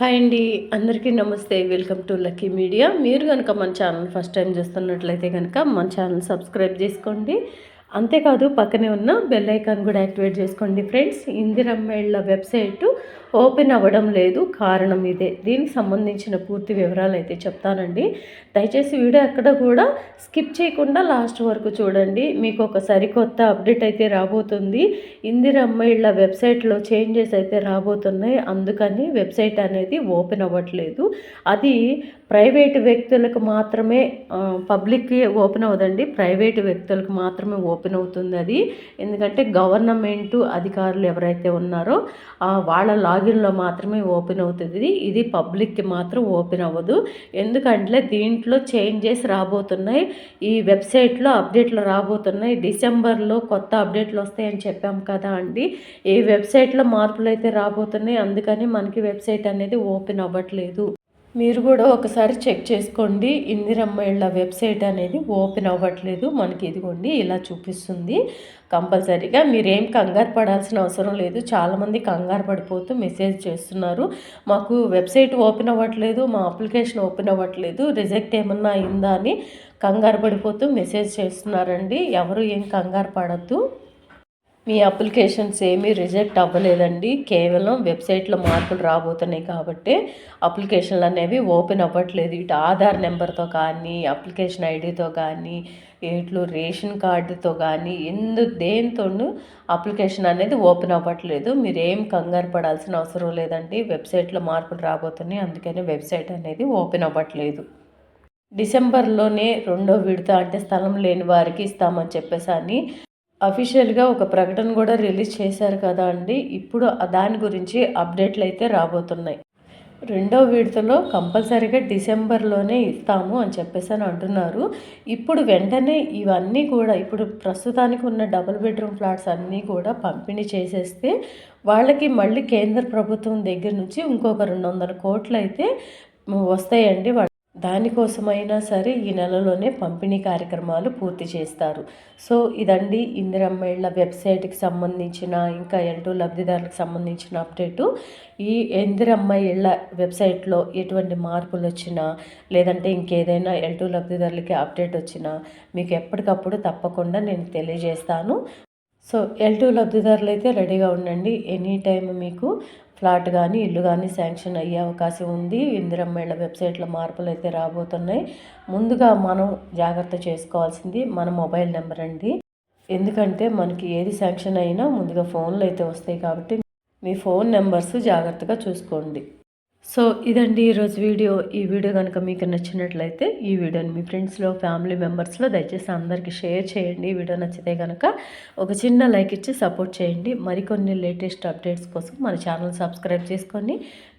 Hi అండి అందరికీ నమస్తే. Welcome to lucky media. మీరు కనుక మన ఛానల్ ఫస్ట్ టైం చూస్తున్నట్లయితే కనుక మన ఛానల్ సబ్స్క్రైబ్ చేసుకోండి. అంతేకాదు పక్కనే ఉన్న బెల్ ఐకాన్ కూడా యాక్టివేట్ చేసుకోండి ఫ్రెండ్స్. ఇందిరమ్మేళ్ళ వెబ్సైట్ ఓపెన్ అవ్వడం లేదు కారణం ఇదే. దీనికి సంబంధించిన పూర్తి వివరాలు అయితే చెప్తానండి. దయచేసి వీడియో ఎక్కడ కూడా స్కిప్ చేయకుండా లాస్ట్ వరకు చూడండి. మీకు ఒక సరికొత్త అప్డేట్ అయితే రాబోతుంది. ఇందిరమ్మేళ్ళ వెబ్సైట్లో చేంజెస్ అయితే రాబోతున్నాయి. అందుకని వెబ్సైట్ అనేది ఓపెన్ అవ్వట్లేదు. అది ప్రైవేటు వ్యక్తులకు మాత్రమే పబ్లిక్కి ఓపెన్ అవ్వదండి. ప్రైవేటు వ్యక్తులకు మాత్రమే ఓపెన్ అవుతుంది అది. ఎందుకంటే గవర్నమెంటు అధికారులు ఎవరైతే ఉన్నారో వాళ్ళ లాగిన్లో మాత్రమే ఓపెన్ అవుతుంది. ఇది పబ్లిక్కి మాత్రం ఓపెన్ అవ్వదు. ఎందుకంటే దీంట్లో చేంజెస్ రాబోతున్నాయి. ఈ వెబ్సైట్లో అప్డేట్లు రాబోతున్నాయి. డిసెంబర్లో కొత్త అప్డేట్లు వస్తాయని చెప్పాం కదా అండి. ఈ వెబ్సైట్లో మార్పులు అయితే రాబోతున్నాయి. అందుకని మనకి వెబ్సైట్ అనేది ఓపెన్ అవ్వట్లేదు. మీరు కూడా ఒకసారి చెక్ చేసుకోండి. ఇందిరమ్మ ఇళ్ళ వెబ్సైట్ అనేది ఓపెన్ అవ్వట్లేదు. మనకి ఇదిగోండి ఇలా చూపిస్తుంది. కంపల్సరీగా మీరేం కంగారు పడాల్సిన అవసరం లేదు. చాలామంది కంగారు పడిపోతూ మెసేజ్ చేస్తున్నారు. మాకు వెబ్సైట్ ఓపెన్ అవ్వట్లేదు. మా అప్లికేషన్ ఓపెన్ అవ్వట్లేదు. రిజెక్ట్ ఏమన్నా అయిందా అని కంగారు పడిపోతూ మెసేజ్ చేస్తున్నారండి. ఎవరు ఏం కంగారు పడద్దు. మీ అప్లికేషన్స్ ఏమీ రిజెక్ట్ అవ్వలేదండి. కేవలం వెబ్సైట్లో మార్పులు రాబోతున్నాయి కాబట్టి అప్లికేషన్లు అనేవి ఓపెన్ అవ్వట్లేదు. ఇటు ఆధార్ నెంబర్తో కానీ అప్లికేషన్ ఐడితో కానీ ఇట్లు రేషన్ కార్డుతో కానీ ఎందు దేనితోనూ అప్లికేషన్ అనేది ఓపెన్ అవ్వట్లేదు. మీరు ఏం కంగారు పడాల్సిన అవసరం లేదండి. వెబ్సైట్లో మార్పులు రాబోతున్నాయి. అందుకని వెబ్సైట్ అనేది ఓపెన్ అవ్వట్లేదు. డిసెంబర్లోనే రెండో విడత అంటే స్థలం లేని వారికి ఇస్తామని చెప్పేసి అని అఫీషియల్గా ఒక ప్రకటన కూడా రిలీజ్ చేశారు కదా అండి. ఇప్పుడు దాని గురించి అప్డేట్లు అయితే రాబోతున్నాయి. రెండో విడతలో కంపల్సరీగా డిసెంబర్లోనే ఇస్తాము అని చెప్పేసి అని అంటున్నారు. ఇప్పుడు వెంటనే ఇవన్నీ కూడా ఇప్పుడు ప్రస్తుతానికి ఉన్న డబుల్ బెడ్రూమ్ ఫ్లాట్స్ అన్నీ కూడా పంపిణీ చేసేస్తే వాళ్ళకి మళ్ళీ కేంద్ర ప్రభుత్వం దగ్గర నుంచి ఇంకొక రెండు వందల కోట్లు అయితే వస్తాయండి. దానికోసమైనా సరే ఈ నెలలోనే పంపిణీ కార్యక్రమాలు పూర్తి చేస్తారు. సో ఇదండి ఇందిరమ్మేళ్ళ వెబ్సైట్కి సంబంధించిన ఇంకా ఎల్టూ లబ్ధిదారులకు సంబంధించిన అప్డేటు. ఈ ఇందిరమ్మ ఇళ్ళ వెబ్సైట్లో ఎటువంటి మార్పులు వచ్చినా లేదంటే ఇంకేదైనా ఎల్టూ లబ్ధిదారులకి అప్డేట్ వచ్చినా మీకు ఎప్పటికప్పుడు తప్పకుండా నేను తెలియజేస్తాను. సో ఎల్ టూ లబ్ధిదారులు అయితే రెడీగా ఉండండి ఎనీ టైం మీకు. ఫ్లాట్ కానీ ఇల్లు కానీ శాంక్షన్ అయ్యే అవకాశం ఉంది. ఇందిరమ్మేళ్ళ వెబ్సైట్లో మార్పులు అయితే రాబోతున్నాయి. ముందుగా మనం జాగ్రత్త చేసుకోవాల్సింది మన మొబైల్ నెంబర్ అండి. ఎందుకంటే మనకి ఏది శాంక్షన్ అయినా ముందుగా ఫోన్లు అయితే వస్తాయి కాబట్టి మీ ఫోన్ నెంబర్స్ జాగ్రత్తగా చూసుకోండి. సో ఇదండి ఈరోజు వీడియో. ఈ వీడియో కనుక మీకు నచ్చినట్లయితే ఈ వీడియోని మీ ఫ్రెండ్స్లో ఫ్యామిలీ మెంబర్స్లో దయచేసి అందరికీ షేర్ చేయండి. ఈ వీడియో నచ్చితే కనుక ఒక చిన్న లైక్ ఇచ్చి సపోర్ట్ చేయండి. మరికొన్ని లేటెస్ట్ అప్డేట్స్ కోసం మన ఛానల్ సబ్స్క్రైబ్ చేసుకొని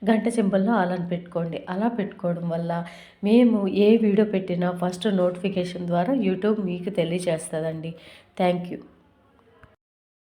గంట సింబల్లో అలాని పెట్టుకోండి. అలా పెట్టుకోవడం వల్ల మేము ఏ వీడియో పెట్టినా ఫస్ట్ నోటిఫికేషన్ ద్వారా యూట్యూబ్ మీకు తెలియజేస్తుందండి థ్యాంక్ యూ.